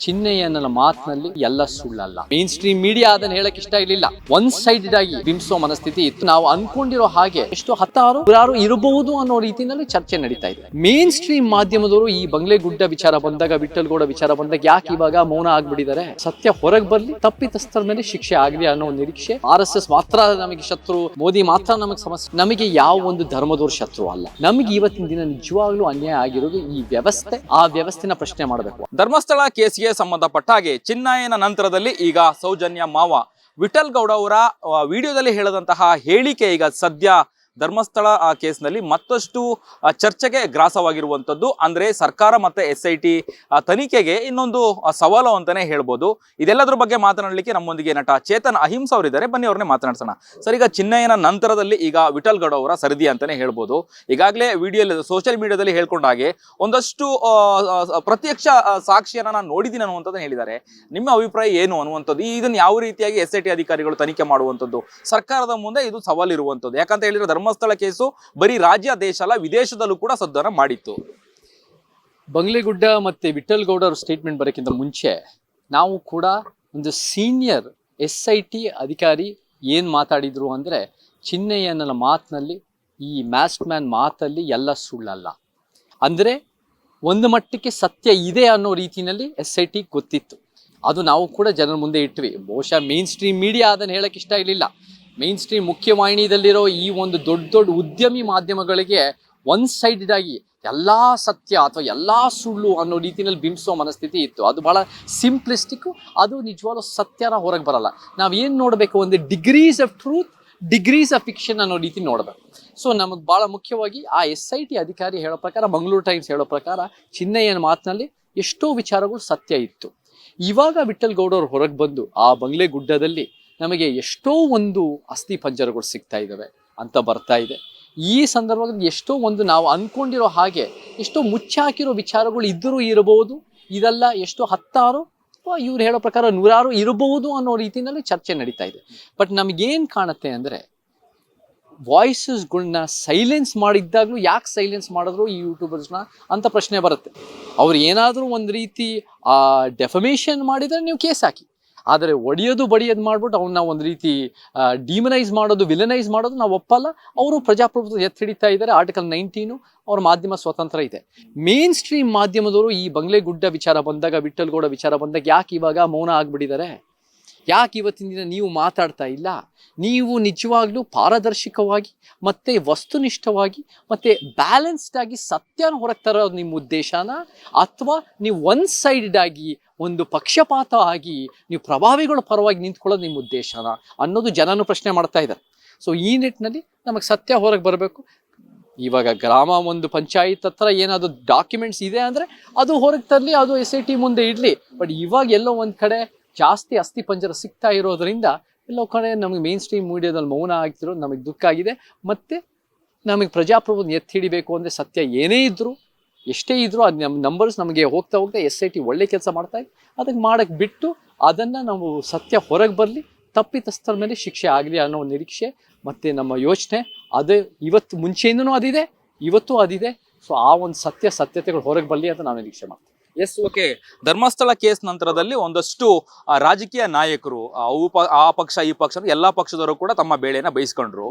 ಚಿನ್ನಯ್ಯನ ಮಾತಿನಲ್ಲಿ ಎಲ್ಲ ಸುಳ್ಳಲ್ಲ. ಮೇನ್ ಸ್ಟ್ರೀಮ್ ಮೀಡಿಯಾ ಅದನ್ನ ಹೇಳಕ್ ಇಷ್ಟ ಇರಲಿಲ್ಲ. ಒನ್ ಸೈಡೆಡ್ ಆಗಿ ಬಿಂಬಿಸೋ ಮನಸ್ಥಿತಿ ಇತ್ತು. ನಾವು ಅನ್ಕೊಂಡಿರೋ ಹಾಗೆ ಎಷ್ಟು ಹತ್ತಾರು ಯಾರು ಇರಬಹುದು ಅನ್ನೋ ರೀತಿಯಲ್ಲಿ ಚರ್ಚೆ ನಡೀತಾ ಇದೆ. ಮೇನ್ ಸ್ಟ್ರೀಮ್ ಮಾಧ್ಯಮದವರು ಈ ಬಂಗ್ಲೆ ಗುಡ್ಡ ವಿಚಾರ ಬಂದಾಗ ವಿಠಲ್ಗೌಡ ವಿಚಾರ ಬಂದಾಗ ಯಾಕೆ ಇವಾಗ ಮೌನ ಆಗ್ಬಿಟ್ಟಿದ್ದಾರೆ? ಸತ್ಯ ಹೊರಗೆ ಬರ್ಲಿ, ತಪ್ಪಿತಸ್ಥರ ಮೇಲೆ ಶಿಕ್ಷೆ ಆಗಲಿ ಅನ್ನೋ ನಿರೀಕ್ಷೆ. ಆರ್ ಎಸ್ ಎಸ್ ಮಾತ್ರ ನಮಗೆ ಶತ್ರು, ಮೋದಿ ಮಾತ್ರ ನಮಗೆ ಸಮಸ್ಯೆ. ನಮಗೆ ಯಾವ ಒಂದು ಧರ್ಮದವ್ರ ಶತ್ರು ಅಲ್ಲ. ನಮಗೆ ಇವತ್ತಿನ ದಿನ ನಿಜವಾಗ್ಲೂ ಅನ್ಯಾಯ ಆಗಿರೋದು ಈ ವ್ಯವಸ್ಥೆ. ಆ ವ್ಯವಸ್ಥೆನ ಪ್ರಶ್ನೆ ಮಾಡಬೇಕು. ಧರ್ಮಸ್ಥಳ ಕೇಸ್ಗೆ ಸಂಬಂಧಪಟ್ಟ ಹಾಗೆ ಚಿನ್ನಾಯನ ನಂತರದಲ್ಲಿ ಈಗ ಸೌಜನ್ಯ ಮಾವ. ವಿಠಲ್ ಗೌಡ ಅವರ ವಿಡಿಯೋದಲ್ಲಿ ಹೇಳದಂತಹ ಹೇಳಿಕೆ ಈಗ ಸದ್ಯ ಧರ್ಮಸ್ಥಳ ಆ ಕೇಸ್ನಲ್ಲಿ ಮತ್ತಷ್ಟು ಚರ್ಚೆಗೆ ಗ್ರಾಸವಾಗಿರುವಂಥದ್ದು. ಅಂದ್ರೆ ಸರ್ಕಾರ ಮತ್ತೆ ಎಸ್ ಐ ಟಿ ತನಿಖೆಗೆ ಇನ್ನೊಂದು ಸವಾಲು ಅಂತಾನೆ ಹೇಳ್ಬೋದು. ಇದೆಲ್ಲದರ ಬಗ್ಗೆ ಮಾತನಾಡಲಿಕ್ಕೆ ನಮ್ಮೊಂದಿಗೆ ನಟ ಚೇತನ್ ಅಹಿಂಸ ಅವರಿದ್ದಾರೆ. ಬನ್ನಿ ಅವ್ರನ್ನೇ ಮಾತನಾಡ್ಸೋಣ. ಸರ್, ಈಗ ಚಿನ್ನಯ್ಯನ ನಂತರದಲ್ಲಿ ಈಗ ವಿಠಲ್ ಗೌಡ ಅವರ ಸರದಿ ಅಂತಾನೆ ಹೇಳ್ಬೋದು. ಈಗಾಗಲೇ ವಿಡಿಯೋ ಸೋಷಿಯಲ್ ಮೀಡಿಯಾದಲ್ಲಿ ಹೇಳ್ಕೊಂಡ ಹಾಗೆ ಒಂದಷ್ಟು ಪ್ರತ್ಯಕ್ಷ ಸಾಕ್ಷಿಯನ್ನು ನಾನು ನೋಡಿದ್ದೀನಿ ಅನ್ನುವಂಥದ್ದು ಹೇಳಿದ್ದಾರೆ. ನಿಮ್ಮ ಅಭಿಪ್ರಾಯ ಏನು ಅನ್ನುವಂಥದ್ದು? ಇದನ್ನು ಯಾವ ರೀತಿಯಾಗಿ ಎಸ್ ಐ ಟಿ ಅಧಿಕಾರಿಗಳು ತನಿಖೆ ಮಾಡುವಂಥದ್ದು? ಸರ್ಕಾರದ ಮುಂದೆ ಇದು ಸವಾಲು ಇರುವಂಥದ್ದು ಯಾಕಂತ ಹೇಳಿದ್ರೆ ಧರ್ಮಸ್ಥಳ ಕೇಸು ಬರೀ ರಾಜ್ಯ, ದೇಶ ಅಲ್ಲ, ವಿದೇಶದಲ್ಲೂ ಕೂಡ ಸದ್ದನ ಮಾಡಿತ್ತು. ಬಂಗ್ಲೆಗುಡ್ಡ ಮತ್ತೆ ವಿಠಲ್ ಗೌಡ ಅವ್ರ ಸ್ಟೇಟ್ಮೆಂಟ್ ಬರೋಕ್ಕಿಂತ ಮುಂಚೆ ನಾವು ಕೂಡ ಒಂದು ಸೀನಿಯರ್ ಎಸ್ ಐ ಟಿ ಅಧಿಕಾರಿ ಏನು ಮಾತಾಡಿದ್ರು ಅಂದರೆ ಚಿನ್ನಯ್ಯನ ಮಾತಿನಲ್ಲಿ, ಈ ಮ್ಯಾಸ್ಟ್ ಮ್ಯಾನ್ ಮಾತಲ್ಲಿ ಎಲ್ಲ ಸುಳ್ಳಲ್ಲ. ಅಂದರೆ ಒಂದು ಮಟ್ಟಕ್ಕೆ ಸತ್ಯ ಇದೆ ಅನ್ನೋ ರೀತಿಯಲ್ಲಿ ಎಸ್ ಐ ಟಿ ಗೊತ್ತಿತ್ತು. ಅದು ನಾವು ಕೂಡ ಜನರ ಮುಂದೆ ಇಟ್ವಿ. ಬಹುಶಃ ಮೇನ್ ಸ್ಟ್ರೀಮ್ ಮೀಡಿಯಾ ಅದನ್ನು ಹೇಳಕ್ಕೆ ಇಷ್ಟ ಇರಲಿಲ್ಲ. ಮೇನ್ ಸ್ಟ್ರೀಮ್ ಮುಖ್ಯವಾಹಿನಿಯಲ್ಲಿರೋ ಈ ಒಂದು ದೊಡ್ಡ ದೊಡ್ಡ ಉದ್ಯಮಿ ಮಾಧ್ಯಮಗಳಿಗೆ ಒನ್ ಸೈಡೆಡ್ ಆಗಿ ಎಲ್ಲ ಸತ್ಯ ಅಥವಾ ಎಲ್ಲ ಸುಳ್ಳು ಅನ್ನೋ ರೀತಿಯಲ್ಲಿ ಬಿಂಬಿಸೋ ಮನಸ್ಥಿತಿ ಇತ್ತು. ಅದು ಬಹಳ ಸಿಂಪ್ಲಿಸ್ಟಿಕ್ಕು ಅದು ನಿಜವಾದ ಸತ್ಯನ ಹೊರಗೆ ಬರಲ್ಲ. ನಾವು ಏನು ನೋಡಬೇಕು? ಒಂದು degrees of truth degrees of fiction ಅನ್ನೋ ರೀತಿ ನೋಡಬೇಕು. ಸೊ ನಮಗೆ ಭಾಳ ಮುಖ್ಯವಾಗಿ ಆ ಎಸ್ ಐ ಟಿ ಅಧಿಕಾರಿ ಹೇಳೋ ಪ್ರಕಾರ ಮಂಗಳೂರು ಟೈಮ್ಸ್ ಹೇಳೋ ಪ್ರಕಾರ, ಚಿನ್ನಯ್ಯನ ಮಾತಿನಲ್ಲಿ ಎಷ್ಟೋ ವಿಚಾರಗಳು ಸತ್ಯ ಇತ್ತು. ಇವಾಗ ವಿಠಲ್ ಗೌಡವ್ರು ಹೊರಗೆ ಬಂದು ಆ ಬಂಗ್ಲೆ ಗುಡ್ಡದಲ್ಲಿ ನಮಗೆ ಎಷ್ಟೋ ಒಂದು ಅಸ್ಥಿ ಪಂಜರಗಳು ಸಿಗ್ತಾ ಇದ್ದಾವೆ ಅಂತ ಬರ್ತಾ ಇದೆ. ಈ ಸಂದರ್ಭದಲ್ಲಿ ಎಷ್ಟೋ ಒಂದು ನಾವು ಅಂದ್ಕೊಂಡಿರೋ ಹಾಗೆ, ಎಷ್ಟೋ ಮುಚ್ಚಾಕಿರೋ ವಿಚಾರಗಳು ಇದ್ದರೂ ಇರಬಹುದು, ಇದೆಲ್ಲ ಎಷ್ಟೋ ಹತ್ತಾರು, ಅಥವಾ ಇವ್ರು ಹೇಳೋ ಪ್ರಕಾರ ನೂರಾರು ಇರಬಹುದು ಅನ್ನೋ ರೀತಿಯಲ್ಲಿ ಚರ್ಚೆ ನಡೀತಾ ಇದೆ. ಬಟ್ ನಮಗೇನು ಕಾಣುತ್ತೆ ಅಂದರೆ ವಾಯ್ಸಸ್ಗಳನ್ನ ಸೈಲೆನ್ಸ್ ಮಾಡಿದ್ದಾಗಲೂ ಯಾಕೆ ಸೈಲೆನ್ಸ್ ಮಾಡಿದ್ರು ಈ ಯೂಟ್ಯೂಬರ್ಸ್ನ ಅಂತ ಪ್ರಶ್ನೆ ಬರುತ್ತೆ. ಅವ್ರು ಏನಾದರೂ ಒಂದು ರೀತಿ ಡೆಫಮೇಷನ್ ಮಾಡಿದರೆ ನೀವು ಕೇಸ್ ಹಾಕಿ. ಆದರೆ ಒಡೆಯೋದು ಬಡಿಯೋದು ಮಾಡ್ಬಿಟ್ಟು ಅವನ್ನ ಒಂದು ರೀತಿ ಡಿಮನೈಸ್ ಮಾಡೋದು ವಿಲನೈಸ್ ಮಾಡೋದು ನಾವು ಒಪ್ಪಲ್ಲ. ಅವರು ಪ್ರಜಾಪ್ರಭುತ್ವ ಎತ್ತಿ ಹಿಡಿತಾ ಇದ್ದಾರೆ. ಆರ್ಟಿಕಲ್ ನೈನ್ಟೀನು ಅವ್ರ ಮಾಧ್ಯಮ ಸ್ವತಂತ್ರ ಇದೆ ಮೇನ್ ಸ್ಟ್ರೀಮ್ ಮಾಧ್ಯಮದವರು ಈ ಬಂಗ್ಲೆ ಗುಡ್ಡ ವಿಚಾರ ಬಂದಾಗ ವಿಠಲ್ಗೌಡ ವಿಚಾರ ಬಂದಾಗ ಯಾಕೆ ಇವಾಗ ಮೌನ ಆಗ್ಬಿಟ್ಟಿದ್ದಾರೆ? ಯಾಕೆ ಇವತ್ತಿನ ದಿನ ನೀವು ಮಾತಾಡ್ತಾ ಇಲ್ಲ? ನೀವು ನಿಜವಾಗ್ಲೂ ಪಾರದರ್ಶಕವಾಗಿ, ಮತ್ತೆ ವಸ್ತುನಿಷ್ಠವಾಗಿ, ಮತ್ತೆ ಬ್ಯಾಲೆನ್ಸ್ಡ್ ಆಗಿ ಸತ್ಯನ ಹೊರಗೆ ತರೋದು ನಿಮ್ಮ ಉದ್ದೇಶನ? ಅಥವಾ ನೀವು ಒನ್ ಸೈಡೆಡ್ ಆಗಿ ಒಂದು ಪಕ್ಷಪಾತ ಆಗಿ, ನೀವು ಪ್ರಭಾವಿಗಳ ಪರವಾಗಿ ನಿಂತ್ಕೊಳ್ಳೋದು ನಿಮ್ಮ ಉದ್ದೇಶನ? ಅನ್ನೋದು ಜನನು ಪ್ರಶ್ನೆ ಮಾಡ್ತಾ ಇದ್ದಾರೆ. ಸೊ ಈ ನಿಟ್ಟಿನಲ್ಲಿ ನಮಗೆ ಸತ್ಯ ಹೊರಗೆ ಬರಬೇಕು. ಇವಾಗ ಗ್ರಾಮ ಒಂದು ಪಂಚಾಯತ್ ಹತ್ರ ಏನಾದರೂ ಡಾಕ್ಯುಮೆಂಟ್ಸ್ ಇದೆ ಅಂದರೆ ಅದು ಹೊರಗೆ ತರಲಿ, ಅದು ಎಸ್ ಐ ಟಿ ಮುಂದೆ ಇಡಲಿ. ಬಟ್ ಇವಾಗ ಎಲ್ಲೋ ಒಂದು ಕಡೆ ಜಾಸ್ತಿ ಅಸ್ಥಿ ಪಂಜರ ಸಿಗ್ತಾ ಇರೋದ್ರಿಂದ ಎಲ್ಲೋ ಕಡೆ ನಮಗೆ ಮೇನ್ ಸ್ಟ್ರೀಮ್ ಮೀಡಿಯಾದಲ್ಲಿ ಮೌನ ಆಗ್ತಿರೋದು ನಮಗೆ ದುಃಖ ಆಗಿದೆ. ಮತ್ತು ನಮಗೆ ಪ್ರಜಾಪ್ರಭುತ್ವ ಎತ್ತಿ ಹಿಡಿಬೇಕು ಅಂದರೆ ಸತ್ಯ ಏನೇ ಇದ್ದರೂ ಎಷ್ಟೇ ಇದ್ದರೂ ಅದು ನಮ್ಮ ನಂಬರ್ಸ್ ನಮಗೆ ಹೋಗ್ತಾ ಹೋಗ್ತಾ ಎಸ್ ಐ ಟಿ ಒಳ್ಳೆ ಕೆಲಸ ಮಾಡ್ತಾ ಇದೆ. ಅದಕ್ಕೆ ಮಾಡೋಕ್ಕೆ ಬಿಟ್ಟು ಅದನ್ನು ನಾವು ಸತ್ಯ ಹೊರಗೆ ಬರಲಿ, ತಪ್ಪಿತಸ್ಥರ ಮೇಲೆ ಶಿಕ್ಷೆ ಆಗಲಿ ಅನ್ನೋ ನಿರೀಕ್ಷೆ, ಮತ್ತು ನಮ್ಮ ಯೋಚನೆ ಅದೇ ಇವತ್ತು ಮುಂಚೆಯಿಂದನೂ ಅದಿದೆ, ಇವತ್ತು ಅದಿದೆ. ಸೊ ಆ ಒಂದು ಸತ್ಯ ಸತ್ಯತೆಗಳು ಹೊರಗೆ ಬರಲಿ ಅಂತ ನಾನು ನಿರೀಕ್ಷೆ ಮಾಡ್ತೀವಿ. Yes okay. ಧರ್ಮಸ್ಥಳ ಕೇಸ್ ನಂತರದಲ್ಲಿ ಒಂದಷ್ಟು ರಾಜಕೀಯ ನಾಯಕರು ಆ, ಆ ಪಕ್ಷ ಈ ಪಕ್ಷ ಎಲ್ಲಾ ಪಕ್ಷದವರು ಕೂಡ ತಮ್ಮ ಬೇಳೆನ ಬಯಸ್ಕೊಂಡ್ರು.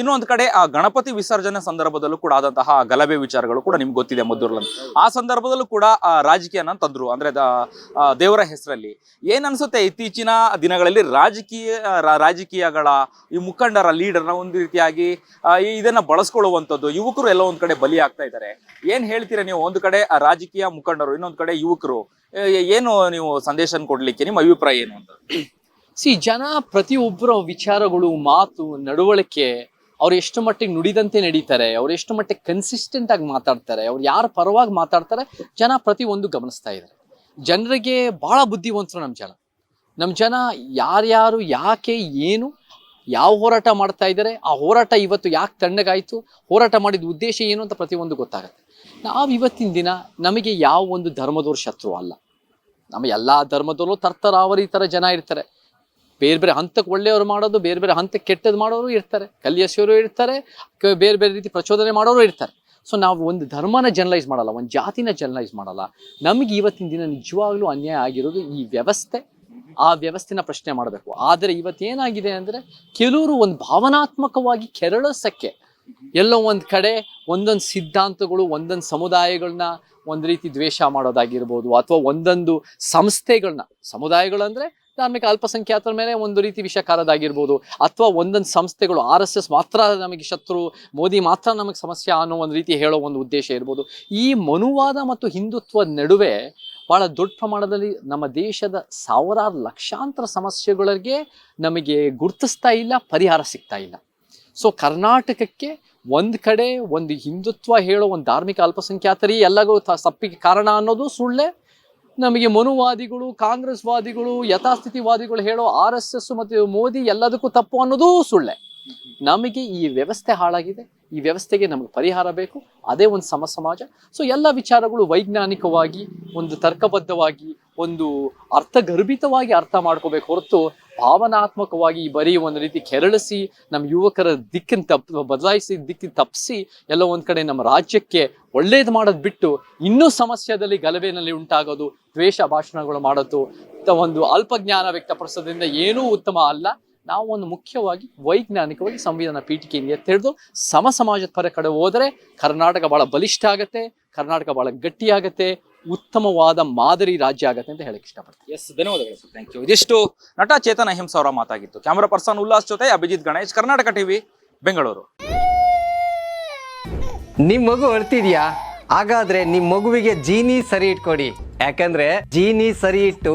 ಇನ್ನೊಂದು ಕಡೆ ಆ ಗಣಪತಿ ವಿಸರ್ಜನೆ ಸಂದರ್ಭದಲ್ಲೂ ಕೂಡ ಆದಂತಹ ಗಲಭೆ ವಿಚಾರಗಳು ಕೂಡ ನಿಮ್ಗೆ ಗೊತ್ತಿದೆ ಮದ್ದೂರಲ್ಲಿ ಆ ಸಂದರ್ಭದಲ್ಲೂ ಕೂಡ ರಾಜಕೀಯನ ತಂದ್ರು. ಅಂದ್ರೆ ದೇವರ ಹೆಸರಲ್ಲಿ. ಏನ್ ಅನ್ಸುತ್ತೆ ಇತ್ತೀಚಿನ ದಿನಗಳಲ್ಲಿ ರಾಜಕೀಯ ರಾಜಕೀಯಗಳ ಈ ಮುಖಂಡರ ಲೀಡರ್ನ ಒಂದು ರೀತಿಯಾಗಿ ಇದನ್ನ ಬಳಸ್ಕೊಳ್ಳುವಂಥದ್ದು ಯುವಕರು ಎಲ್ಲ ಒಂದ್ ಕಡೆ ಬಲಿ ಆಗ್ತಾ ಇದ್ದಾರೆ. ಏನ್ ಹೇಳ್ತೀರಾ ನೀವು? ಒಂದು ಕಡೆ ರಾಜಕೀಯ ರಾಜಕೀಯ ಮುಖಂಡರು ಇನ್ನೊಂದು ಕಡೆ ಯುವಕರು ಏನು ನೀವು ಸಂದೇಶ ಕೊಡ್ಲಿಕ್ಕೆ, ನಿಮ್ಮ ಅಭಿಪ್ರಾಯ ಏನು ಅಂತ? ಸಿ ಜನ ಪ್ರತಿಯೊಬ್ಬರ ವಿಚಾರಗಳು, ಮಾತು, ನಡವಳಿಕೆ, ಅವ್ರು ಎಷ್ಟು ಮಟ್ಟಿಗೆ ನುಡಿದಂತೆ ನಡೀತಾರೆ, ಅವ್ರು ಎಷ್ಟು ಮಟ್ಟಿಗೆ ಕನ್ಸಿಸ್ಟೆಂಟ್ ಆಗಿ ಮಾತಾಡ್ತಾರೆ, ಅವ್ರು ಯಾರ ಪರವಾಗಿ ಮಾತಾಡ್ತಾರೆ, ಜನ ಪ್ರತಿ ಒಂದು ಗಮನಿಸ್ತಾ ಇದ್ದಾರೆ. ಜನರಿಗೆ ಬಹಳ ಬುದ್ಧಿವಂತರು ನಮ್ಮ ಜನ. ನಮ್ಮ ಜನ ಯಾರ್ಯಾರು, ಯಾಕೆ, ಏನು, ಯಾವ ಹೋರಾಟ ಮಾಡ್ತಾ ಇದ್ದಾರೆ, ಆ ಹೋರಾಟ ಇವತ್ತು ಯಾಕೆ ತಣ್ಣಗಾಯಿತು, ಹೋರಾಟ ಮಾಡಿದ ಉದ್ದೇಶ ಏನು ಅಂತ ಪ್ರತಿಯೊಂದು ಗೊತ್ತಾಗುತ್ತೆ. ನಾವು ಇವತ್ತಿನ ದಿನ ನಮಗೆ ಯಾವ ಒಂದು ಧರ್ಮದವ್ರ ಶತ್ರು ಅಲ್ಲ. ನಮ್ಮ ಎಲ್ಲ ಧರ್ಮದಲ್ಲೂ ತರ್ತರಾವರಿ ಥರ ಜನ ಇರ್ತಾರೆ. ಬೇರೆ ಬೇರೆ ಹಂತಕ್ಕೆ ಒಳ್ಳೆಯವರು ಮಾಡೋದು, ಬೇರೆ ಬೇರೆ ಹಂತಕ್ಕೆ ಕೆಟ್ಟದ್ದು ಮಾಡೋರು ಇರ್ತಾರೆ. ಕಲಿಯಸಿಯವರು ಇರ್ತಾರೆ ಬೇರೆ ಬೇರೆ ರೀತಿ ಪ್ರಚೋದನೆ ಮಾಡೋರು ಇರ್ತಾರೆ. ಸೊ ನಾವು ಒಂದು ಧರ್ಮನ ಜನರಲೈಸ್ ಮಾಡಲ್ಲ, ಒಂದು ಜಾತಿನ ಜನರಲೈಸ್ ಮಾಡಲ್ಲ. ನಮಗೆ ಇವತ್ತಿನ ದಿನ ನಿಜವಾಗ್ಲೂ ಅನ್ಯಾಯ ಆಗಿರೋದು ಈ ವ್ಯವಸ್ಥೆ, ಆ ವ್ಯವಸ್ಥೆನ ಪ್ರಶ್ನೆ ಮಾಡಬೇಕು. ಆದರೆ ಇವತ್ತೇನಾಗಿದೆ ಅಂದರೆ ಕೆಲವರು ಒಂದು ಭಾವನಾತ್ಮಕವಾಗಿ ಕೆರಳಿಸಕ್ಕೆ ಎಲ್ಲೋ ಒಂದು ಕಡೆ ಒಂದೊಂದು ಸಿದ್ಧಾಂತಗಳು, ಒಂದೊಂದು ಸಮುದಾಯಗಳನ್ನ ಒಂದು ರೀತಿ ದ್ವೇಷ ಮಾಡೋದಾಗಿರ್ಬೋದು ಅಥವಾ ಒಂದೊಂದು ಸಂಸ್ಥೆಗಳನ್ನ ಸಮುದಾಯಗಳಂದರೆ ಧಾರ್ಮಿಕ ಅಲ್ಪಸಂಖ್ಯಾತರ ಮೇಲೆ ಒಂದು ರೀತಿ ವಿಷಕಾರದಾಗಿರ್ಬೋದು ಅಥವಾ ಒಂದೊಂದು ಸಂಸ್ಥೆಗಳು, ಆರ್ ಎಸ್ ಎಸ್ ಮಾತ್ರ ನಮಗೆ ಶತ್ರು, ಮೋದಿ ಮಾತ್ರ ನಮಗೆ ಸಮಸ್ಯೆ ಅನ್ನೋ ಒಂದು ರೀತಿ ಹೇಳೋ ಒಂದು ಉದ್ದೇಶ ಇರ್ಬೋದು. ಈ ಮನುವಾದ ಮತ್ತು ಹಿಂದುತ್ವದ ನಡುವೆ ಬಹಳ ದೊಡ್ಡ ಪ್ರಮಾಣದಲ್ಲಿ ನಮ್ಮ ದೇಶದ ಸಾವಿರಾರು ಲಕ್ಷಾಂತರ ಸಮಸ್ಯೆಗಳಿಗೆ ನಮಗೆ ಗುರುತಿಸ್ತಾ ಇಲ್ಲ, ಪರಿಹಾರ ಸಿಗ್ತಾ ಇಲ್ಲ. ಸೊ ಕರ್ನಾಟಕಕ್ಕೆ ಒಂದು ಕಡೆ ಒಂದು ಹಿಂದುತ್ವ ಹೇಳೋ ಒಂದು ಧಾರ್ಮಿಕ ಅಲ್ಪಸಂಖ್ಯಾತರಿ ಎಲ್ಲಗೂ ತಪ್ಪಿಗೆ ಕಾರಣ ಅನ್ನೋದು ಸುಳ್ಳೆ. ನಮಗೆ ಮನುವಾದಿಗಳು, ಕಾಂಗ್ರೆಸ್ವಾದಿಗಳು, ಯಥಾಸ್ಥಿತಿವಾದಿಗಳು ಹೇಳೋ ಆರ್ ಎಸ್ ಎಸ್ ಮತ್ತು ಮೋದಿ ಎಲ್ಲದಕ್ಕೂ ತಪ್ಪು ಅನ್ನೋದೂ ಸುಳ್ಳೆ. ನಮಗೆ ಈ ವ್ಯವಸ್ಥೆ ಹಾಳಾಗಿದೆ. ಈ ವ್ಯವಸ್ಥೆಗೆ ನಮಗೆ ಪರಿಹಾರ ಬೇಕು. ಅದೇ ಒಂದು ಸಮ ಸಮಾಜ. ಸೊ ಎಲ್ಲ ವಿಚಾರಗಳು ವೈಜ್ಞಾನಿಕವಾಗಿ, ಒಂದು ತರ್ಕಬದ್ಧವಾಗಿ, ಒಂದು ಅರ್ಥಗರ್ಭಿತವಾಗಿ ಅರ್ಥ ಮಾಡ್ಕೋಬೇಕು ಹೊರತು ಭಾವನಾತ್ಮಕವಾಗಿ ಬರೀ ಒಂದು ರೀತಿ ಕೆರಳಿಸಿ ನಮ್ಮ ಯುವಕರ ದಿಕ್ಕನ್ನು ತಪ್ ಬದಲಾಯಿಸಿ ದಿಕ್ಕಿನ ತಪ್ಪಿಸಿ ಎಲ್ಲ ಒಂದು ಕಡೆ ನಮ್ಮ ರಾಜ್ಯಕ್ಕೆ ಒಳ್ಳೇದು ಮಾಡೋದು ಬಿಟ್ಟು ಇನ್ನೂ ಸಮಸ್ಯೆದಲ್ಲಿ ಗಲಭೆನಲ್ಲಿ ಉಂಟಾಗೋದು, ದ್ವೇಷ ಭಾಷಣಗಳು ಮಾಡೋದು ಒಂದು ಅಲ್ಪಜ್ಞಾನ ವ್ಯಕ್ತಪಡಿಸೋದ್ರಿಂದ ಏನೂ ಉತ್ತಮ ಅಲ್ಲ. ನಾವು ಒಂದು ಮುಖ್ಯವಾಗಿ ವೈಜ್ಞಾನಿಕವಾಗಿ ಸಂವಿಧಾನ ಪೀಠಿಕೆಯಿಂದ ಎತ್ತೆಳೆದು ಸಮ ಸಮಾಜದ ಪರ ಕಡೆ ಹೋದರೆ ಕರ್ನಾಟಕ ಭಾಳ ಬಲಿಷ್ಠ ಆಗತ್ತೆ, ಕರ್ನಾಟಕ ಭಾಳ ಗಟ್ಟಿಯಾಗತ್ತೆ ಉತ್ತಮವಾದ ಮಾದರಿ ರಾಜ್ಯ ಆಗತ್ತೆ ಅಂತ ಹೇಳಕ್ ಇಷ್ಟಪಡ್ತೀನಿ. ಎಸ್ ಧನ್ಯವಾದಗಳು ಸರ್ ಥ್ಯಾಂಕ್ ಯು ಇದಿಷ್ಟು ನಟ ಚೇತನ ಅಹಿಂಸ ಅವರ ಮಾತಾಗಿತ್ತು. ಕ್ಯಾಮರಾ ಪರ್ಸನ್ ಉಲ್ಲಾಸ್ ಜೊತೆ ಅಭಿಜಿತ್ ಗಣೇಶ್ ಕರ್ನಾಟಕ ಟಿವಿ ಬೆಂಗಳೂರು. ನಿಮ್ ಮಗು ಅಳ್ತಿದ್ಯಾ? ಹಾಗಾದ್ರೆ ನಿಮ್ ಮಗುವಿಗೆ ಜೀನಿ ಸರಿ ಇಟ್ಕೊಡಿ. ಯಾಕಂದ್ರೆ ಜೀನಿ ಸರಿ ಇಟ್ಟು